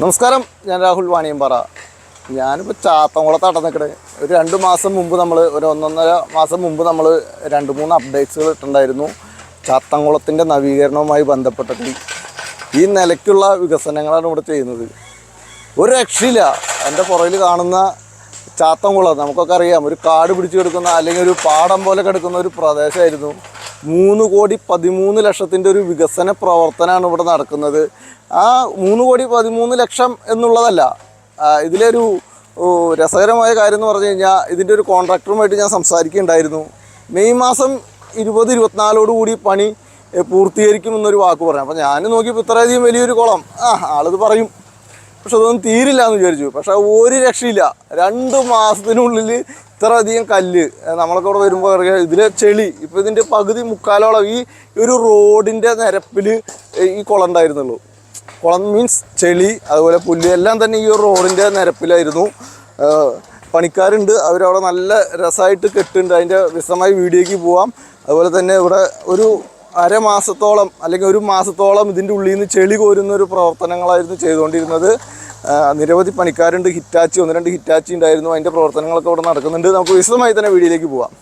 നമസ്കാരം ഞാൻ രാഹുൽ വാണിയമ്പാറ. ഞാനിപ്പോൾ ചാത്തംകുളത്താട്ട നിൽക്കണേ ഒരു രണ്ട് മാസം മുമ്പ് നമ്മൾ ഒരു ഒന്നൊന്നര മാസം മുമ്പ് നമ്മൾ രണ്ട് മൂന്ന് അപ്ഡേറ്റ്സുകൾ ഇട്ടുണ്ടായിരുന്നു ചാത്തംകുളത്തിന്റെ നവീകരണവുമായി ബന്ധപ്പെട്ടിട്ട്. ഈ നിലയ്ക്കുള്ള വികസനങ്ങളാണ് ഇവിടെ ചെയ്യുന്നത്. ഒരു രക്ഷയില്ല. എന്റെ പുറകിൽ കാണുന്ന ചാത്തംകുളം നമുക്കൊക്കെ അറിയാം. ഒരു കാട് പിടിച്ചു കിടക്കുന്ന അല്ലെങ്കിൽ ഒരു പാടം പോലെ കിടക്കുന്ന ഒരു പ്രദേശമായിരുന്നു. മൂന്ന് കോടി പതിമൂന്ന് ലക്ഷത്തിന്റെ ഒരു വികസന പ്രവർത്തനമാണ് ഇവിടെ നടക്കുന്നത്. ആ മൂന്ന് കോടി പതിമൂന്ന് ലക്ഷം എന്നുള്ളതല്ല. ഇതിലൊരു രസകരമായ കാര്യം എന്ന് പറഞ്ഞു കഴിഞ്ഞാൽ ഇതിന്റെ ഒരു കോൺട്രാക്ടറുമായിട്ട് ഞാൻ സംസാരിക്കുകയുണ്ടായിരുന്നു. മെയ് മാസം ഇരുപത് ഇരുപത്തിനാലോട് കൂടി പണി പൂർത്തീകരിക്കും എന്നൊരു വാക്ക് പറഞ്ഞു. അപ്പോൾ ഞാൻ നോക്കിയപ്പോൾ ഇത്രയധികം വലിയൊരു കുളം. ആ ആളിത് പറയും. പക്ഷെ അതൊന്നും തീരില്ല എന്ന് വിചാരിച്ചു. പക്ഷേ ഒരു രക്ഷയില്ല. രണ്ട് മാസത്തിനുള്ളിൽ ഇത്ര അധികം കല്ല് നമ്മളൊക്കെ ഇവിടെ വരുമ്പോൾ ഇതിലെ ചെളി ഇപ്പം ഇതിന്റെ പകുതി മുക്കാലോളം ഈ ഒരു റോഡിന്റെ നിരപ്പിൽ ഈ കുളം ഉണ്ടായിരുന്നുള്ളൂ. കുളം മീൻസ് ചെളി അതുപോലെ പുല്ല് എല്ലാം തന്നെ ഈ ഒരു റോഡിന്റെ നിരപ്പിലായിരുന്നു. പണിക്കാരുണ്ട് അവരവിടെ നല്ല രസമായിട്ട് കെട്ടുണ്ട്. അതിന്റെ വിശദമായി വീഡിയോയ്ക്ക് പോവാം. അതുപോലെ തന്നെ ഇവിടെ ഒരു അരമാസത്തോളം അല്ലെങ്കിൽ ഒരു മാസത്തോളം ഇതിന്റെ ഉള്ളിൽ നിന്ന് ചെളി കോരുന്ന ഒരു പ്രവർത്തനങ്ങളായിരുന്നു ചെയ്തുകൊണ്ടിരുന്നത്. നിരവധി പണിക്കാരുണ്ട്. ഹിറ്റാച്ചി ഒന്ന് രണ്ട് ഹിറ്റാച്ചി ഉണ്ടായിരുന്നു. അതിന്റെ പ്രവർത്തനങ്ങളൊക്കെ ഇവിടെ നടക്കുന്നുണ്ട്. നമുക്ക് വിശദമായി തന്നെ വീഡിയോയിലേക്ക് പോവാം.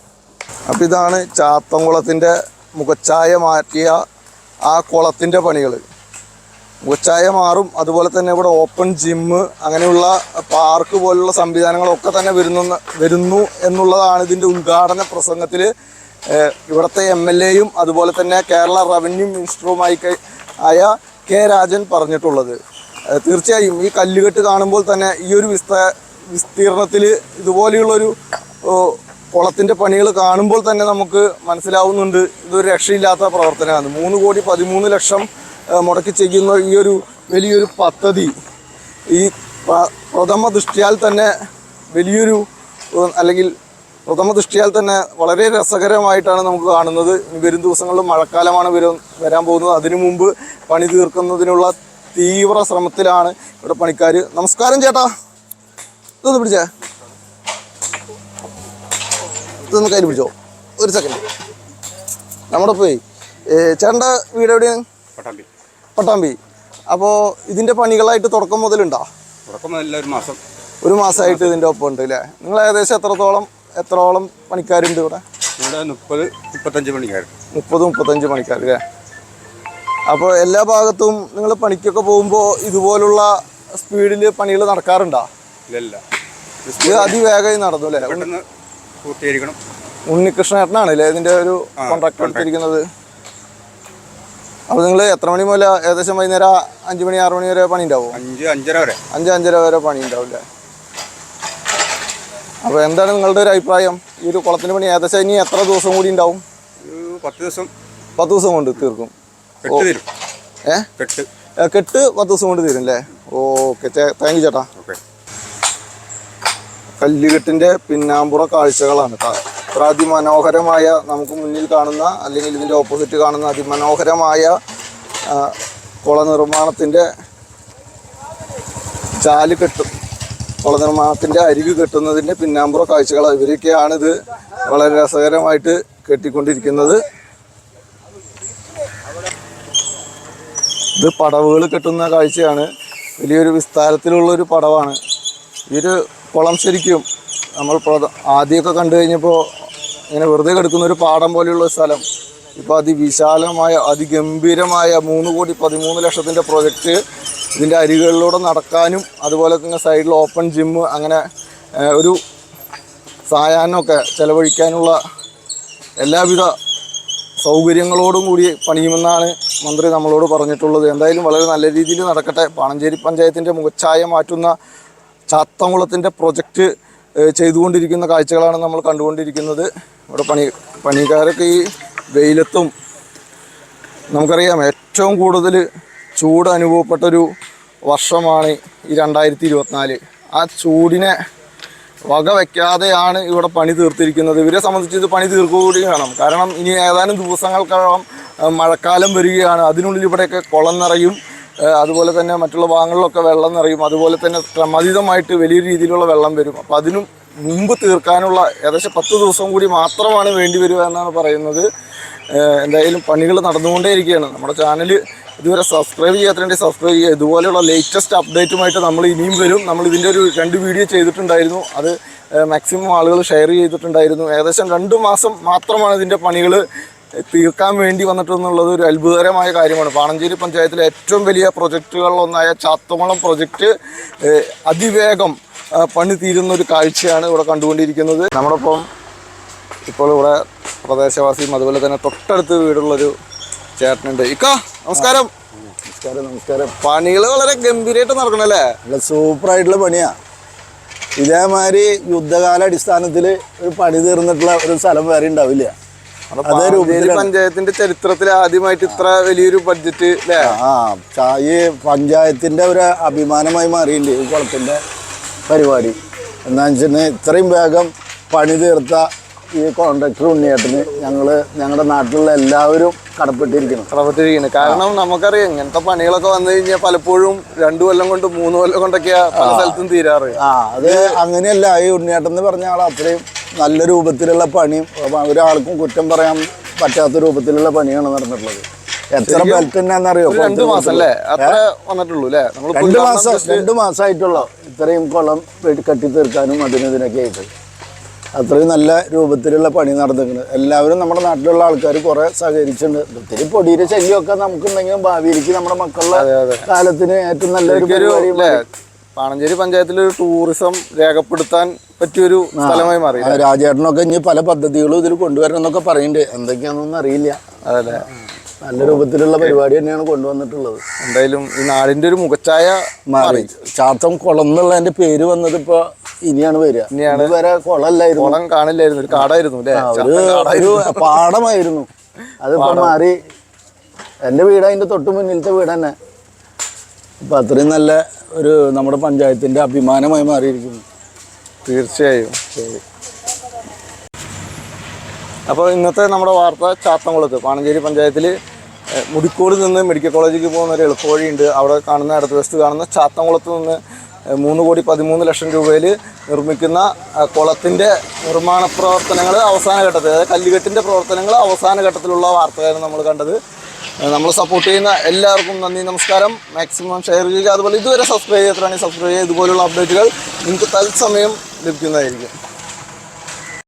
അപ്പോൾ ഇതാണ് ചാത്തംകുളത്തിന്റെ മുഖച്ഛായ മാറ്റിയ ആ കുളത്തിന്റെ പണികൾ മുഖച്ഛായ മാറും. അതുപോലെ തന്നെ ഇവിടെ ഓപ്പൺ ജിമ്മ് അങ്ങനെയുള്ള പാർക്ക് പോലുള്ള സംവിധാനങ്ങളൊക്കെ തന്നെ വരുന്നു വരുന്നു എന്നുള്ളതാണ് ഇതിന്റെ ഉദ്ഘാടന പ്രസംഗത്തിൽ ഇവിടുത്തെ എം എൽ എയും അതുപോലെ തന്നെ കേരള റവന്യൂ മിനിസ്റ്ററുമായി ആയ കെ രാജൻ പറഞ്ഞിട്ടുള്ളത്. തീർച്ചയായും ഈ കല്ലുകെട്ട് കാണുമ്പോൾ തന്നെ ഈ ഒരു വിസ്ത വിസ്തീർണത്തിൽ ഇതുപോലെയുള്ളൊരു കുളത്തിന്റെ പണികൾ കാണുമ്പോൾ തന്നെ നമുക്ക് മനസ്സിലാവുന്നുണ്ട് ഇതൊരു രക്ഷയില്ലാത്ത പ്രവർത്തനമാണ്. മൂന്ന് കോടി പതിമൂന്ന് ലക്ഷം മുടക്കി ചെയ്യുന്ന ഈ ഒരു വലിയൊരു പദ്ധതി ഈ പ്രഥമ ദൃഷ്ടിയാൽ തന്നെ വലിയൊരു അല്ലെങ്കിൽ പ്രഥമ ദൃഷ്ടിയാൽ തന്നെ വളരെ രസകരമായിട്ടാണ് നമുക്ക് കാണുന്നത്. വരും ദിവസങ്ങളിൽ മഴക്കാലമാണ് വരും വരാൻ പോകുന്നത്. അതിനു മുമ്പ് പണി തീർക്കുന്നതിനുള്ള തീവ്ര ശ്രമത്തിലാണ് ഇവിടെ പണിക്കാർ നമസ്കാരം ചേട്ടാ. ഇതൊന്ന് പിടിച്ചേ. ഇതൊന്ന് കയ്യിൽ പിടിച്ചോ. ഒരു സെക്കൻഡ് നമ്മുടെ പോയി ചേട്ടന്റെ വീട് എവിടെയാണ്? പട്ടാമ്പി. പട്ടാമ്പി. അപ്പോൾ ഇതിന്റെ പണികളായിട്ട് തുടക്കം മുതലുണ്ടോ? തുടക്കം നല്ല ഒരു മാസം. ഒരു മാസമായിട്ട് ഇതിന്റെ ഒപ്പം ഉണ്ട് അല്ലേ? നിങ്ങൾ ഏകദേശം എത്രത്തോളം എത്രോളം പണിക്കാരുണ്ട് ഇവിടെ? ഇവിടെ മുപ്പത് മുപ്പത്തഞ്ച് മണിക്കാർ മുപ്പത് മുപ്പത്തഞ്ച് പണിക്കാർ അല്ലേ? അപ്പോൾ എല്ലാ ഭാഗത്തും നിങ്ങൾ പണിക്കൊക്കെ പോകുമ്പോൾ ഇതുപോലുള്ള സ്പീഡിൽ പണികൾ നടക്കാറുണ്ടോ? ഇല്ല ഇത് അതിവേഗമായി നടന്നു അല്ലേ? പൂർത്തീകരിക്കണം. ഉണ്ണികൃഷ്ണേട്ടനാണ് അല്ലേ ഇതിന്റെ ഒരു കോൺട്രാക്ട് എടുത്തിരിക്കുന്നത്? അപ്പോൾ നിങ്ങൾ എത്ര മണി മുതൽ ഏകദേശം വൈകുന്നേരം അഞ്ച് മണി ആറ് മണി വരെ പണി ഉണ്ടാവും? അഞ്ച് അഞ്ചര വരെ. അഞ്ച് അഞ്ചര വരെ പണി ഉണ്ടാവും അല്ലേ? അപ്പോൾ എന്താണ് നിങ്ങളുടെ ഒരു അഭിപ്രായം? ഈ ഒരു കുളത്തിന്റെ പണി ഏകദേശം ഇനി എത്ര ദിവസം കൂടി ഉണ്ടാവും? പത്ത് ദിവസം. പത്ത് ദിവസം കൊണ്ട് തീർക്കും. കെട്ട് ഏ? കെട്ട്. പത്ത് ദിവസം കൊണ്ട് തീരും അല്ലേ? ഓക്കെ താങ്ക് യു ചേട്ടാ. കല്ലുകെട്ടിന്റെ പിന്നാമ്പുറ കാഴ്ചകളാണ്. ഇത്ര അതിമനോഹരമായ നമുക്ക് മുന്നിൽ കാണുന്ന അല്ലെങ്കിൽ ഇതിന്റെ ഓപ്പോസിറ്റ് കാണുന്ന അതിമനോഹരമായ ആ, കുള നിർമ്മാണത്തിന്റെ ചാൽ കെട്ടും. കുള നിർമ്മാണത്തിന്റെ അരികു കെട്ടുന്നതിന്റെ പിന്നാമ്പുറ കാഴ്ചകൾ ഇവരൊക്കെയാണ് ഇത് വളരെ രസകരമായിട്ട് കെട്ടിക്കൊണ്ടിരിക്കുന്നത്. ഇത് പടവുകൾ കെട്ടുന്ന കാഴ്ചയാണ്. വലിയൊരു വിസ്താരത്തിലുള്ള ഒരു പടവാണ്. ഈ ഒരു കുളം ശരിക്കും നമ്മൾ ആദ്യമൊക്കെ കണ്ടു കഴിഞ്ഞപ്പോൾ ഇങ്ങനെ വെറുതെ കിടക്കുന്ന ഒരു പാടം പോലെയുള്ള സ്ഥലം. ഇപ്പോൾ അതിവിശാലമായ അതിഗംഭീരമായ മൂന്ന് കോടി പതിമൂന്ന് ലക്ഷത്തിന്റെ പ്രൊജക്റ്റ് ഇതിന്റെ അരികളിലൂടെ നടക്കാനും അതുപോലെ തന്നെ സൈഡിൽ ഓപ്പൺ ജിമ്മ് അങ്ങനെ ഒരു സായാഹ്നമൊക്കെ ചിലവഴിക്കാനുള്ള എല്ലാവിധ സൗകര്യങ്ങളോടും കൂടി പണിയുമെന്നാണ് മന്ത്രി നമ്മളോട് പറഞ്ഞിട്ടുള്ളത്. എന്തായാലും വളരെ നല്ല രീതിയിൽ നടക്കട്ടെ. പാണഞ്ചേരി പഞ്ചായത്തിന്റെ മുഖച്ഛായ മാറ്റുന്ന ചാത്തംകുളത്തിന്റെ പ്രൊജക്റ്റ് ചെയ്തുകൊണ്ടിരിക്കുന്ന കാഴ്ചകളാണ് നമ്മൾ കണ്ടുകൊണ്ടിരിക്കുന്നത്. ഇവിടെ പണി പണിക്കാരൊക്കെ ഈ വെയിലത്തും നമുക്കറിയാം ഏറ്റവും കൂടുതൽ ചൂട് അനുഭവപ്പെട്ടൊരു വർഷമാണ് ഈ രണ്ടായിരത്തി ഇരുപത്തിനാല്. ആ ചൂടിനെ വക വയ്ക്കാതെയാണ് ഇവിടെ പണി തീർത്തിരിക്കുന്നത്. ഇവരെ സംബന്ധിച്ച് ഇത് പണി തീർക്കുകൂടി വേണം. കാരണം ഇനി ഏതാനും ദിവസങ്ങൾക്കകം മഴക്കാലം വരികയാണ്. അതിനുള്ളിൽ ഇവിടെയൊക്കെ കുളം നിറയും. അതുപോലെ തന്നെ മറ്റുള്ള ഭാഗങ്ങളിലൊക്കെ വെള്ളം നിറയും. അതുപോലെ തന്നെ ക്രമാതീതമായിട്ട് വലിയ രീതിയിലുള്ള വെള്ളം വരും. അപ്പോൾ അതിനും മുമ്പ് തീർക്കാനുള്ള ഏകദേശം പത്ത് ദിവസം കൂടി മാത്രമാണ് വേണ്ടി വരിക എന്നാണ് പറയുന്നത്. എന്തായാലും പണികൾ നടന്നുകൊണ്ടേയിരിക്കുകയാണ്. നമ്മുടെ ചാനൽ ഇതുവരെ സബ്സ്ക്രൈബ് ചെയ്യാത്തതിന്റെ സബ്സ്ക്രൈബ് ചെയ്യുക. ഇതുപോലെയുള്ള ലേറ്റസ്റ്റ് അപ്ഡേറ്റുമായിട്ട് നമ്മൾ ഇനിയും വരും. നമ്മൾ ഇതിന്റെ ഒരു രണ്ട് വീഡിയോ ചെയ്തിട്ടുണ്ടായിരുന്നു. അത് മാക്സിമം ആളുകൾ ഷെയർ ചെയ്തിട്ടുണ്ടായിരുന്നു. ഏകദേശം രണ്ട് മാസം മാത്രമാണ് ഇതിന്റെ പണികൾ തീർക്കാൻ വേണ്ടി വന്നിട്ടെന്നുള്ളത് ഒരു അത്ഭുതകരമായ കാര്യമാണ്. പാണഞ്ചേരി പഞ്ചായത്തിലെ ഏറ്റവും വലിയ പ്രൊജക്റ്റുകളിലൊന്നായ ചാത്തമളം പ്രൊജക്റ്റ് അതിവേഗം പണി തീരുന്ന ഒരു കാഴ്ചയാണ് ഇവിടെ കണ്ടുകൊണ്ടിരിക്കുന്നത്. നമ്മളിപ്പം ഇപ്പോൾ ഇവിടെ പ്രദേശവാസിയും അതുപോലെ തന്നെ തൊട്ടടുത്ത് വീടുള്ളൊരു ചേട്ടനുണ്ട്. ഇക്ക നമസ്കാരം. നമസ്കാരം നമസ്കാരം. പണികൾ വളരെ ഗംഭീരമായിട്ട് നടക്കണല്ലേ? നല്ല സൂപ്പറായിട്ടുള്ള പണിയാ. ഇതേമാതിരി യുദ്ധകാല അടിസ്ഥാനത്തിൽ ഒരു പണി തീർന്നിട്ടുള്ള ഒരു സ്ഥലം വേറെ ഉണ്ടാവില്ല. പഞ്ചായത്തിന്റെ ചരിത്രത്തിൽ ആദ്യമായിട്ട് ഇത്ര വലിയൊരു ബഡ്ജറ്റ് ആ ഈ പഞ്ചായത്തിന്റെ ഒരു അഭിമാനമായി മാറിയില്ലേ ഈ കുളത്തിന്റെ പരിപാടി? എന്നാ വെച്ചിട്ടുണ്ടെങ്കിൽ ഇത്രയും വേഗം പണി തീർത്ത ഈ കോൺട്രാക്ടർ ഉണ്ണിയേട്ടന് ഞങ്ങൾ ഞങ്ങളുടെ നാട്ടിലുള്ള എല്ലാവരും കടപ്പെട്ടിരിക്കണം കടപ്പെട്ടിരിക്കുന്നു. കാരണം നമുക്കറിയാം ഇങ്ങനത്തെ പണികളൊക്കെ വന്നു കഴിഞ്ഞാൽ പലപ്പോഴും രണ്ടു കൊല്ലം കൊണ്ട് മൂന്ന് കൊല്ലം കൊണ്ടൊക്കെയാ പല സ്ഥലത്തും തീരാറ്. ആ അത് അങ്ങനെയല്ല ഈ ഉണ്ണിയേട്ടൻ എന്ന് പറഞ്ഞ ആൾ അത്രയും നല്ല രൂപത്തിലുള്ള പണിയും ഒരാൾക്കും കുറ്റം പറയാൻ പറ്റാത്ത രൂപത്തിലുള്ള പണിയാണ് നടന്നിട്ടുള്ളത്. എത്ര ബെൽറ്റ് തന്നെയാണെന്നറിയോ? ഒരു രണ്ടു മാസം അല്ലേ അത്ര വന്നിട്ടുള്ളൂ അല്ലേ? രണ്ടു മാസം രണ്ടു മാസമായിട്ടുള്ളൂ ഇത്രയും കുളം കെട്ടി തീർക്കാനും അതിനും ഇതിനൊക്കെ ആയിട്ട്. അത്രയും നല്ല രൂപത്തിലുള്ള പണി നടന്നിരിക്കുന്നത്. എല്ലാവരും നമ്മുടെ നാട്ടിലുള്ള ആൾക്കാർ കുറെ സഹകരിച്ചിട്ടുണ്ട്. ഒത്തിരി പൊടിയുടെ ശല്യമൊക്കെ നമുക്കുണ്ടെങ്കിലും ഭാവിയിലേക്ക് നമ്മുടെ മക്കളുടെ കാലത്തിന് ഏറ്റവും നല്ലൊരു പാണഞ്ചേരി പഞ്ചായത്തിൽ ഒരു ടൂറിസം രേഖപ്പെടുത്താൻ പറ്റിയൊരു സ്ഥലമായി മാറി രാജേട്ടനൊക്കെ ഇനി പല പദ്ധതികളും ഇതിൽ കൊണ്ടുവരണം എന്നൊക്കെ പറയുന്നുണ്ട്. എന്തൊക്കെയാണെന്നൊന്നും അറിയില്ല. അതല്ലേ നല്ല രൂപത്തിലുള്ള പരിപാടി തന്നെയാണ് കൊണ്ടുവന്നിട്ടുള്ളത്. എന്തായാലും ഈ നാടിന്റെ ഒരു മുഖച്ചായ മാറി. ചാത്തം കുളം എന്നുള്ളതിന്റെ പേര് വന്നത് ഇപ്പൊ ഇനിയാണ് വരിക. ഇനിയാണ്. ഇതുവരെ കുളമല്ലായിരുന്നു കുളം കാണില്ലായിരുന്നു. ഒരു കാടായിരുന്നു ഒരു പാടമായിരുന്നു. അതിപ്പോ മാറി. എന്റെ വീട് അതിന്റെ തൊട്ട് മുന്നിലത്തെ വീട് തന്നെ. അപ്പൊ അത്രയും നല്ല ഒരു നമ്മുടെ പഞ്ചായത്തിന്റെ അഭിമാനമായി മാറിയിരിക്കുന്നു. തീർച്ചയായും. ശരി. അപ്പോൾ ഇന്നത്തെ നമ്മുടെ വാർത്ത ചാത്തംകുളത്ത് പാണഞ്ചേരി പഞ്ചായത്തിൽ മുടിക്കോട് നിന്ന് മെഡിക്കൽ കോളേജിലേക്ക് പോകുന്ന ഒരു എളുപ്പവഴിയുണ്ട്. അവിടെ കാണുന്ന അടുത്ത വെസ്റ്റ് കാണുന്ന ചാത്തംകുളത്ത് നിന്ന് മൂന്ന് കോടി പതിമൂന്ന് ലക്ഷം രൂപയിൽ നിർമ്മിക്കുന്ന കുളത്തിന്റെ നിർമ്മാണ പ്രവർത്തനങ്ങൾ അവസാന ഘട്ടത്തിൽ അതായത് കല്ലുകെട്ടിന്റെ പ്രവർത്തനങ്ങൾ അവസാന ഘട്ടത്തിലുള്ള വാർത്തയായിരുന്നു നമ്മൾ കണ്ടത്. നമ്മൾ സപ്പോർട്ട് ചെയ്യുന്ന എല്ലാവർക്കും നന്ദി നമസ്കാരം. മാക്സിമം ഷെയർ ചെയ്യുക. അതുപോലെ ഇതുവരെ സബ്സ്ക്രൈബ് ചെയ്യാത്തതാണെങ്കിൽ സബ്സ്ക്രൈബ് ചെയ്യുക. ഇതുപോലുള്ള അപ്ഡേറ്റുകൾ നിങ്ങൾക്ക് തത്സമയം ലഭിക്കുന്നതായിരിക്കും.